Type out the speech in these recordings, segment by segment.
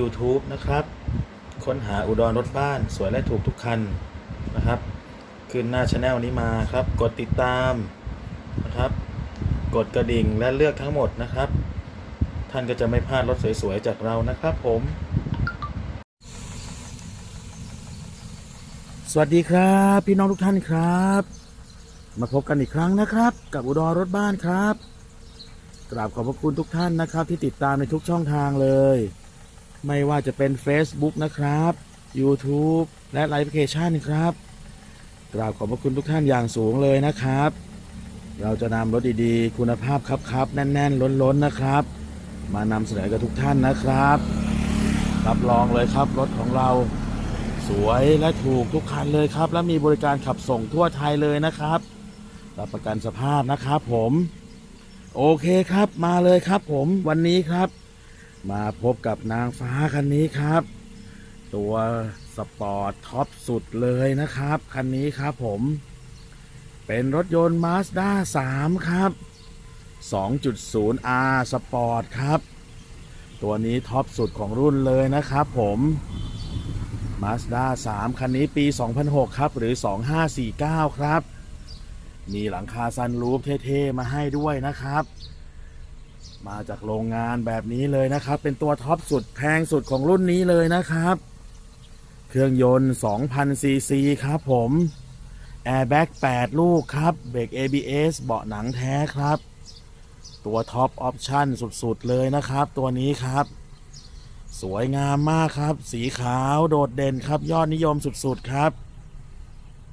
YouTube นะครับ ค้นหาอุดรรถบ้านสวยและถูกทุกคันนะครับ ขึ้นหน้าช anel นี้มาครับ กดติดตามนะครับ กดกระดิ่งและเลือกทั้งหมดนะครับ ท่านก็จะไม่พลาดรถสวยๆ จากเรานะครับผม สวัสดีครับ พี่น้องทุกท่านครับ มาพบกันอีกครั้งนะครับ กับอุดรรถบ้านครับกราบขอบพระคุณทุกท่านนะครับ ที่ติดตามในทุกช่องทางเลย ไม่ว่าจะเป็น Facebook นะครับ YouTube และไลฟ์แอปพลิเคชันครับกราบขอบพระคุณทุกท่านอย่างสูงเลยนะครับ เราจะนำรถดีๆ คุณภาพครับๆแน่นๆ ล้นๆนะครับ มานำเสนอกับทุกท่านนะครับรับรองเลยครับรถของเราสวยและถูกทุกคันเลยครับ และมีบริการขับส่งทั่วไทยเลยนะครับรับประกันสภาพนะครับผม โอเคครับมาเลยครับผมวันนี้ครับ มาพบกับนางฟ้าคันนี้ครับ ตัวสปอร์ตท็อปสุดเลยนะครับ คันนี้ครับผม เป็นรถยนต์ Mazda 3 ครับ 2.0R Sport ครับ ตัวนี้ท็อปสุดของรุ่นเลยนะครับผม Mazda 3 คันนี้ปี 2006 ครับ หรือ 2549 ครับ มีหลังคาซันรูฟเท่ ๆ มาให้ด้วยนะครับ มาจากโรงงานแบบนี้เลยนะครับ เป็นตัวท็อปสุดแพงสุดของรุ่นนี้เลยนะครับ เครื่องยนต์ 2,000 ซีซีครับผมแอร์แบ็ก8ลูกครับเบรก ABS เบาะหนังแท้ครับ ตัวท็อปออปชั่นสุดๆเลยนะครับ ตัวนี้ครับ สวยงามมากครับ สีขาวโดดเด่นครับ ยอดนิยมสุดๆครับ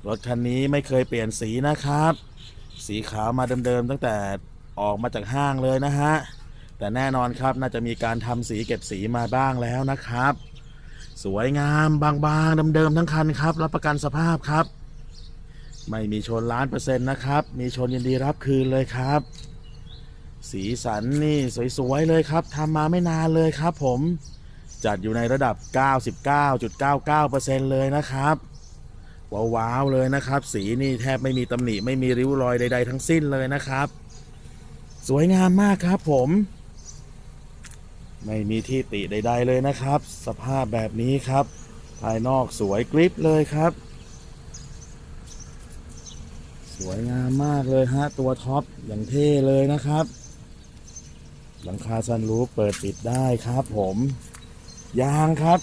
รถคันนี้ไม่เคยเปลี่ยนสีนะครับ สีขาวมาเดิมๆตั้งแต่ออกมาจากห้างเลยนะฮะ แต่แน่นอนครับน่าจะมีการทำสีเก็บสีมาบ้างแล้วนะครับ สวยงามบางๆเดิมๆทั้งคันครับ รับประกันสภาพครับ ไม่มีชนล้านเปอร์เซ็นต์นะครับ มีชนยินดีรับคืนเลยครับ สีสันนี่สวยๆเลยครับทำมาไม่นานเลยครับผมจัดอยู่ในระดับ 99.99%เลยนะครับว้าวๆเลยนะครับ สีนี่แทบไม่มีตำหนิไม่มีริ้วรอยใด ๆ ทั้งสิ้นเลยนะครับ สวยงามมากครับผม ไม่มีที่ติใดๆเลยนะครับ สภาพแบบนี้ครับ ภายนอกสวยกริปเลยครับ สวยงามมากเลยฮะตัวท็อปอย่างเท่เลยนะครับ หลังคาซันรูฟเปิดปิดได้ครับผมยางครับ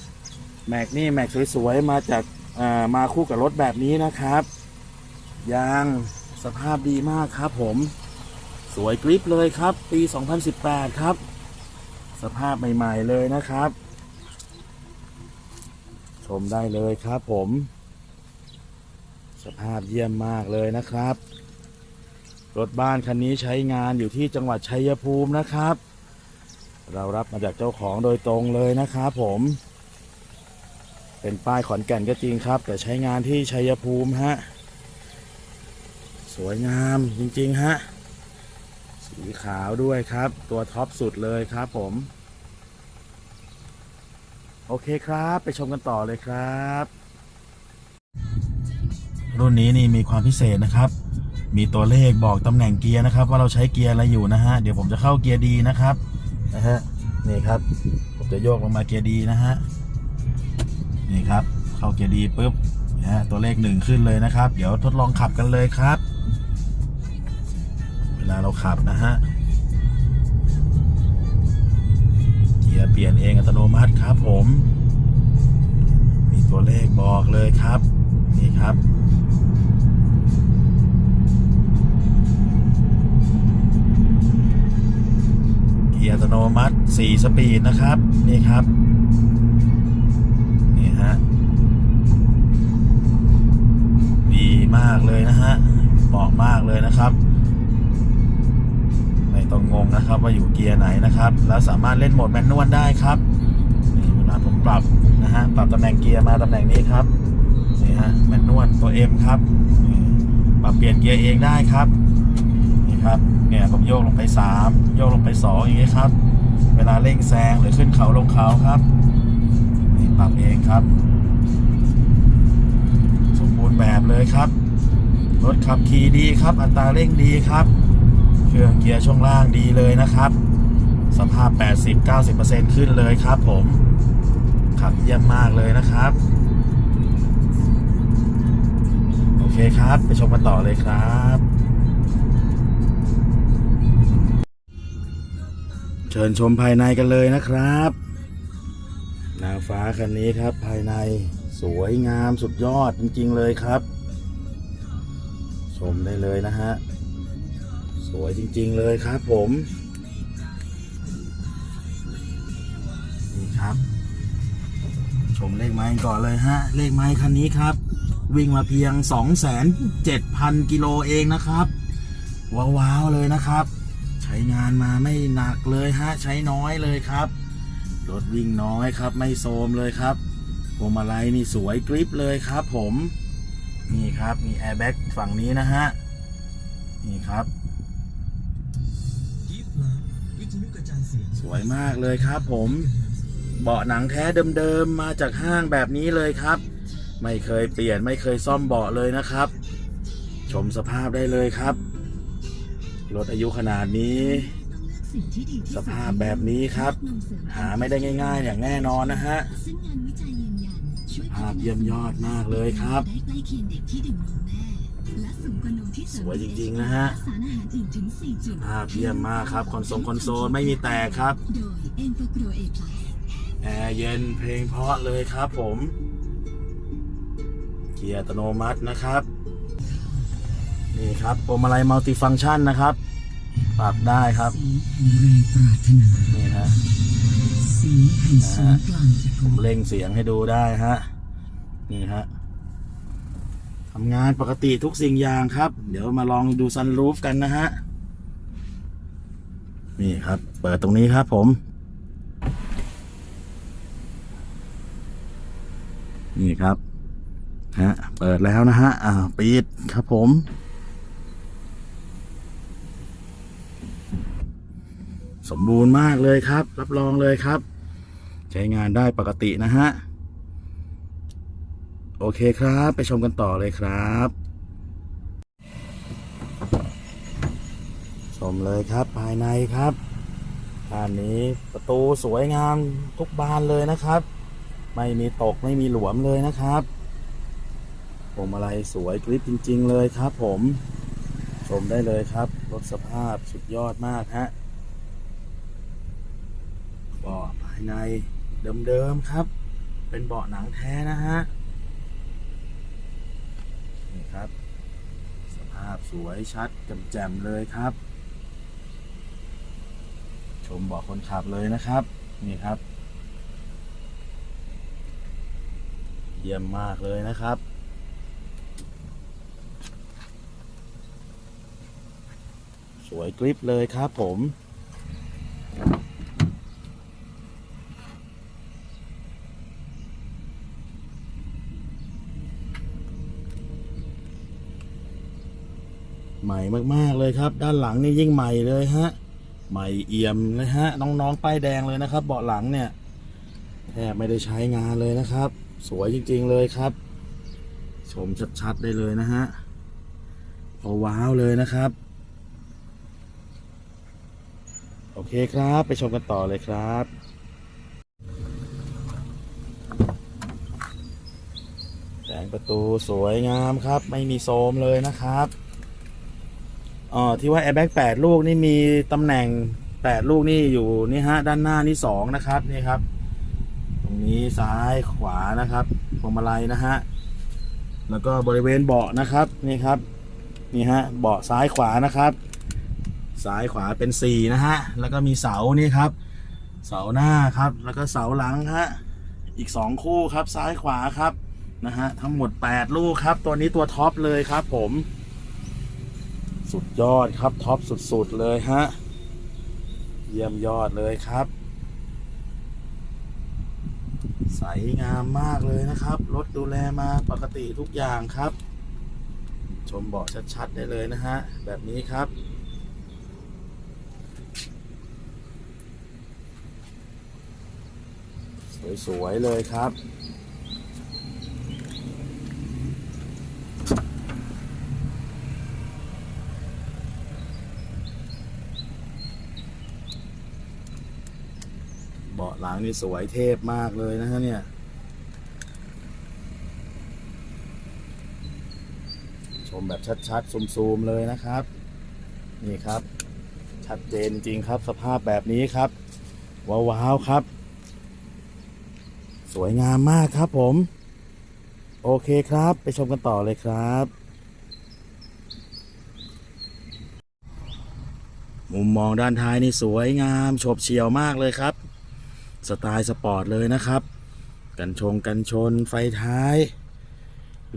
แม็กนี่แม็กสวยๆมาจากอ่ามาคู่กับรถแบบนี้นะครับ ยางสภาพดีมากครับผม สวยกริปเลยครับ ปี 2018 ครับ สภาพใหม่ๆเลยนะครับ ชมได้เลยครับผม สภาพเยี่ยมมากเลยนะครับ รถบ้านคันนี้ใช้งานอยู่ที่จังหวัดชัยภูมินะครับ เรารับมาจากเจ้าของโดยตรงเลยนะครับผม เป็นป้ายขอนแก่นก็จริงครับ แต่ใช้งานที่ชัยภูมิฮะ สวยงามจริงๆฮะ สีขาวด้วยครับ ตัวท็อปสุดเลยครับผม โอเคครับ ไปชมกันต่อเลยครับ รุ่นนี้นี่มีความพิเศษนะครับ มีตัวเลขบอกตำแหน่งเกียร์นะครับ ว่าเราใช้เกียร์อะไรอยู่นะฮะ เดี๋ยวผมจะเข้าเกียร์ดีนะครับนะฮะนี่ครับ ผมจะโยกลงมาเกียร์ดีนะฮะนี่ครับ เข้าเกียร์ดีปุ๊บนะฮะตัวเลขหนึ่งขึ้นเลยนะครับ เดี๋ยวทดลองขับกันเลยครับ ลาเราขับนะฮะ เกียร์เปลี่ยนเองอัตโนมัติครับผม มีตัวเลขบอกเลยครับ นี่ครับเกียร์อัตโนมัติ 4 สปีดนะครับ นี่ครับ นี่ฮะ ดีมากเลยนะฮะเหมาะมากเลยนะครับ ต้องงงนะครับ ว่าอยู่เกียร์ไหนนะครับ แล้วสามารถเล่นโหมดแมนนวลได้ครับนี่เวลาผมปรับนะฮะปรับตำแหน่งเกียร์มาตำแหน่งนี้ครับนี่ฮะแมนนวลตัว M ครับปรับเปลี่ยนเกียร์เองได้ครับนี่ครับเนี่ยผมโยกลงไป 3 โยกลงไป 2 อย่างนี้ครับ เวลาเร่งแซงหรือขึ้นเขาลงเขาครับนี่ปรับเองครับ สมบูรณ์แบบเลยครับรถขับขี่ดีครับ อัตราเร่งดีครับ เครื่องเกียร์ช่วงล่างดีเลยนะครับ สภาพ 80-90%ขึ้นเลยครับผมขับเยี่ยมมากเลยนะครับ โอเคครับ ไปชมกันต่อเลยครับ เชิญชมภายในกันเลยนะครับ นางฟ้าคันนี้ครับภายในสวยงามสุดยอดจริง ๆ เลยครับ ชมได้เลยนะฮะ สวยจริง ๆ เลยครับผม นี่ครับ ชมเลขไม้ก่อนเลยฮะ เลขไม้คันนี้ครับ วิ่งมาเพียง 2,700 กิโลเองนะครับ ว้าว ๆ เลยนะครับ ใช้งานมาไม่หนักเลยฮะ ใช้น้อยเลยครับ รถวิ่งน้อยครับ ไม่โซมเลยครับพวงมาลัยนี่สวยกริปเลยครับผม นี่ครับ มีแอร์แบ็กฝั่งนี้นะฮะ นี่ครับ สวยมากเลยครับผม เบาะหนังแท้เดิมๆมาจากห้างแบบนี้เลยครับ ไม่เคยเปลี่ยนไม่เคยซ่อมเบาะเลยนะครับ ชมสภาพได้เลยครับ รถอายุขนาดนี้ สภาพแบบนี้ครับ หาไม่ได้ง่าย ๆ อย่างแน่นอนนะฮะซึ่งงานวิจัยยืนยันช่วยภาพเยี่ยมยอดมากเลยครับ ได้ใกล้เคียงเด็กที่ดื่มนมแม่และสูงกว่านมที่เสริมสวยจริงๆนะฮะสารอาหารอื่นถึง4จุดภาพเยี่ยมมากครับคอนโซลคอนโซลไม่มีแตกครับโดยเอ็นโฟโกรเอพลัสแอร์เย็นเพลงเพราะเลยครับผม เกียร์อัตโนมัตินะครับ นี่ครับพวงมาลัยมัลติฟังก์ชันนะครับปรับได้ครับสีแห่งแรงปรารถนานี่ฮะสีแห่งศูนย์กลางจักผรมวาลเร่งเสียงให้ดูได้ฮะนี่ฮะ ทำงานปกติทุกสิ่งอย่างครับ เดี๋ยวมาลองดูซันรูฟกันนะฮะ นี่ครับ เปิดตรงนี้ครับผม นี่ครับฮะเปิดแล้วนะฮะ อ่าปิดครับผม สมบูรณ์มากเลยครับ รับรองเลยครับ ใช้งานได้ปกตินะฮะ โอเคครับ ไปชมกันต่อเลยครับ ชมเลยครับภายในครับด้านนี้ประตูสวยงามทุกบานเลยนะครับ ไม่มีตกไม่มีหลวมเลยนะครับพวงมาลัยสวยกริปจริง ๆ เลยครับ ผมชมได้เลยครับรถสภาพสุดยอดมากฮะเบาะภายในเดิมๆครับ เป็นเบาะหนังแท้นะฮะ นี่ครับ สภาพสวยชัดแจ่มๆเลยครับ ชมบอกคนขับเลยนะครับ นี่ครับ เยี่ยมมากเลยนะครับสวยกริปเลยครับผม ม่มากๆเลยครับ ด้านหลังนี่ยิ่งใหม่เลยฮะ ใหม่เอี่ยมเลยฮะ น้องๆป้ายแดงเลยนะครับ เบาะหลังเนี่ยแทบไม่ได้ใช้งานเลยนะครับ สวยจริง ๆเลยครับ ชมชัดๆได้เลยนะฮะพอว้าวเลยนะครับ โอเคครับ ไปชมกันต่อเลยครับแสงประตูสวยงามครับ ไม่มีโซมเลยนะครับ อ๋อที่ว่า airbag 8ลูกนี่มีตำแหน่ง8ลูกนี่อยู่นี่ฮะด้านหน้านี่2นะครับนี่ครับ ตรงนี้ซ้ายขวานะครับพวงมาลัยนะฮะแล้วก็บริเวณเบาะนะครับนี่ครับนี่ฮะเบาะซ้ายขวานะครับซ้ายขวาเป็น4นะฮะแล้วก็มีเสานี่ครับ เสาหน้าครับ แล้วก็เสาหลังฮะอีก2คู่ครับซ้ายขวาครับนะฮะทั้งหมด8ลูกครับ ตัวนี้ตัวท็อปเลยครับผม สุดยอดครับ ท็อปสุด ๆ เลยฮะ เยี่ยมยอดเลยครับ ใสงามมากเลยนะครับ รถดูแลมาปกติทุกอย่างครับ ชมเบาะชัด ๆ ได้เลยนะฮะ แบบนี้ครับสวย ๆ เลยครับ หลังนี่สวยเทพมากเลยนะฮะเนี่ยชมแบบชัดๆซูมๆเลยนะครับ นี่ครับ ชัดเจนจริงครับ สภาพแบบนี้ครับ ว้าวๆครับ สวยงามมากครับผม โอเคครับ ไปชมกันต่อเลยครับ มุมมองด้านท้ายนี่สวยงาม ฉบเฉียวมากเลยครับ สไตล์สปอร์ตเลยนะครับ กันชงกันชนไฟท้าย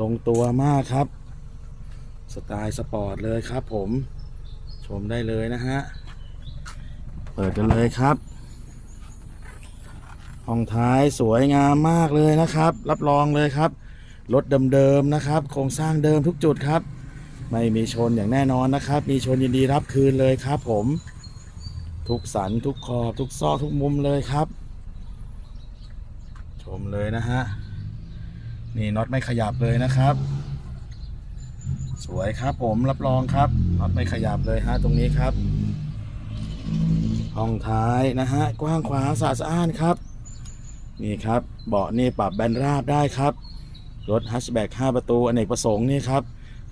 ลงตัวมากครับ สไตล์สปอร์ตเลยครับผมชมได้เลยนะฮะ เปิดกันเลยครับห้องท้ายสวยงามมากเลยนะครับ รับรองเลยครับ รถเดิมๆนะครับ โครงสร้างเดิมทุกจุดครับ ไม่มีชนอย่างแน่นอนนะครับ มีชนยินดีรับคืนเลยครับผม ทุกสันทุกขอบทุกซอกทุกมุมเลยครับ มเลยนะฮะ นี่น็อตไม่ขยับเลยนะครับ สวยครับผมรับรองครับน็อตไม่ขยับเลยฮะตรงนี้ครับ ห้องท้ายนะฮะกว้างขวางสะอาดสะอานครับ นี่ครับเบาะนี่ปรับแบนราบได้ครับ รถฮัชแบ็ก5ประตูอเนกประสงค์นี่ครับ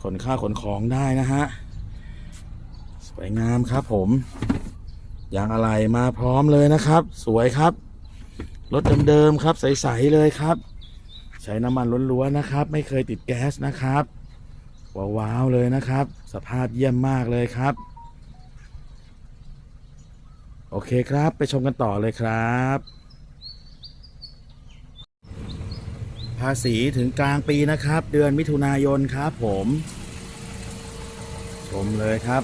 ขนข้าวขนของได้นะฮะ สวยงามครับผมยางอะไหล่มาพร้อมเลยนะครับ สวยครับ รถเดิมๆครับ ใสๆเลยครับ ใช้น้ำมันล้วนๆนะครับ ไม่เคยติดแก๊สนะครับว้าวๆเลยนะครับ สภาพเยี่ยมมากเลยครับ โอเคครับไปชมกันต่อเลยครับ ภาษีถึงกลางปีนะครับ เดือนมิถุนายนครับผม ชมเลยครับ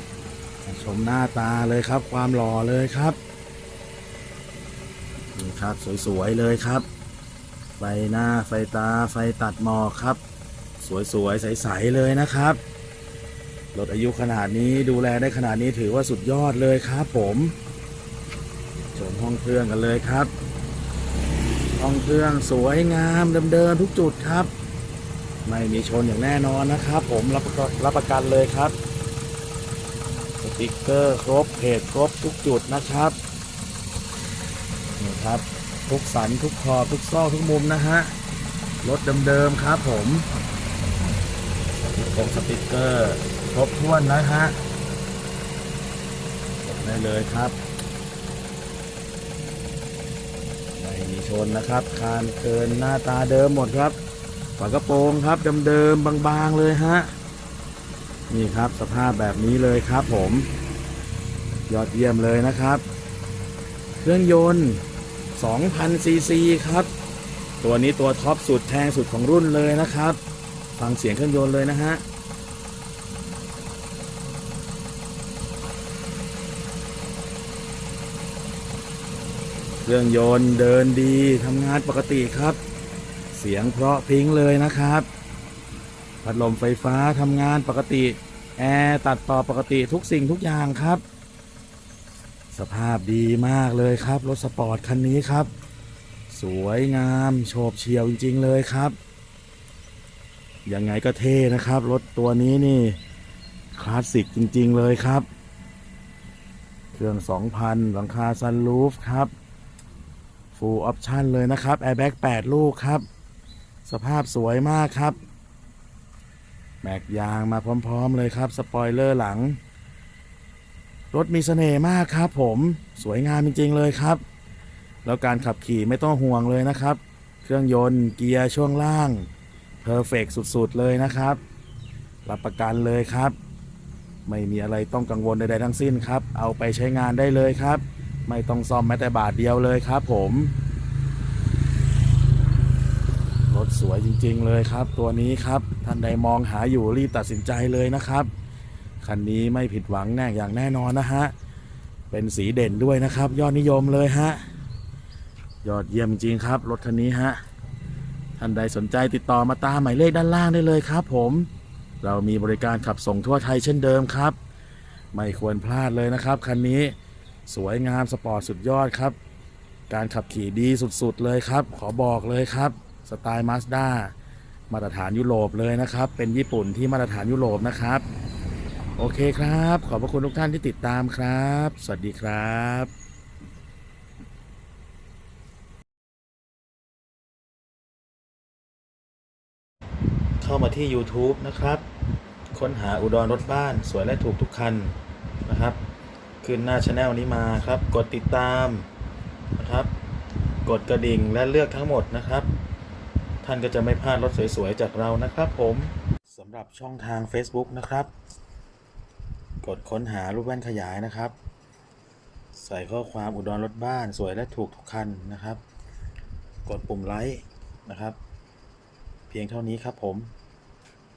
ชมหน้าตาเลยครับ ความหล่อเลยครับ นี่ครับสวยๆเลยครับ ไฟหน้าไฟตาไฟตัดหมอกครับ สวยๆใสๆเลยนะครับรถอายุขนาดนี้ดูแลได้ขนาดนี้ถือว่าสุดยอดเลยครับ ผมชมห้องเครื่องกันเลยครับ ห้องเครื่องสวยงามเดิมๆทุกจุดครับ ไม่มีชนอย่างแน่นอนนะครับ ผมรับประกันรับประกันเลยครับสติกเกอร์ครบเพจครบทุกจุดนะครับ นี่ครับ ทุกสันทุกขอบทุกซอกทุกมุมนะฮะรถเดิมๆครับผมครบสติกเกอร์ครบถ้วนนะฮะได้เลยครับไม่มีชนนะครับ คานเกินหน้าตาเดิมหมดครับฝากระโปรงครับเดิมๆบางๆเลยฮะนี่ครับสภาพแบบนี้เลยครับผม ยอดเยี่ยมเลยนะครับ เครื่องยนต์ 2,000ซีซีครับ ตัวนี้ตัวท็อปสุดแพงสุดของรุ่นเลยนะครับ ฟังเสียงเครื่องยนต์เลยนะฮะเครื่องยนต์เดินดีทำงานปกติครับ เสียงเพราะพริ้งเลยนะครับพัดลมไฟฟ้าทำงานปกติ แอร์ตัดต่อปกติทุกสิ่งทุกอย่างครับ สภาพดีมากเลยครับ รถสปอร์ตคันนี้ครับ สวยงามโฉบเฉี่ยวจริง ๆ เลยครับ ยังไงก็เท่นะครับ รถตัวนี้นี่คลาสสิกจริง ๆ เลยครับ เครื่อง 2,000 หลังคาซันรูฟครับฟูลออปชั่นเลยนะครับแอร์แบ็ก8ลูกครับ สภาพสวยมากครับ แม็กยางมาพร้อม ๆ เลยครับ สปอยเลอร์หลัง รถมีเสน่ห์มากครับผมสวยงามจริง ๆ เลยครับ แล้วการขับขี่ไม่ต้องห่วงเลยนะครับ เครื่องยนต์เกียร์ช่วงล่างเพอร์เฟกสุด ๆ เลยนะครับ รับประกันเลยครับ ไม่มีอะไรต้องกังวลใดๆทั้งสิ้นครับ เอาไปใช้งานได้เลยครับ ไม่ต้องซ่อมแม้แต่บาทเดียวเลยครับ ผมรถสวยจริง ๆ เลยครับ ตัวนี้ครับท่านใดมองหาอยู่รีบตัดสินใจเลยนะครับ คันนี้ไม่ผิดหวังแน่อย่างแน่นอนนะฮะ เป็นสีเด่นด้วยนะครับ ยอดนิยมเลยฮะ ยอดเยี่ยมจริงครับ รถคันนี้ฮะ ท่านใดสนใจติดต่อมาตามหมายเลขด้านล่างได้เลยครับ ผม เรามีบริการขับส่งทั่วไทยเช่นเดิมครับ ไม่ควรพลาดเลยนะครับคันนี้สวยงามสปอร์ตสุดยอดครับ การขับขี่ดีสุดๆเลยครับ ขอบอกเลยครับสไตล์มาสด้ามาตรฐานยุโรปเลยนะครับ เป็นญี่ปุ่นที่มาตรฐานยุโรปนะครับ โอเคครับ ขอบพระคุณทุกท่านที่ติดตามครับ สวัสดีครับเข้ามาที่ YouTube นะครับ ค้นหาอุดรรถบ้านสวยและถูกทุกคันนะครับ ขึ้นหน้าช anel นี้มาครับ กดติดตามนะครับ กดกระดิ่งและเลือกทั้งหมดนะครับ ท่านก็จะไม่พลาดรถสวยๆ จากเรานะครับผมสำหรับช่องทาง Facebook นะครับ กดค้นหารูปแว่นขยายนะครับ ใส่ข้อความอุดรรถบ้านสวยและถูกทุกคันนะครับ กดปุ่มไลค์นะครับ เพียงเท่านี้ครับผม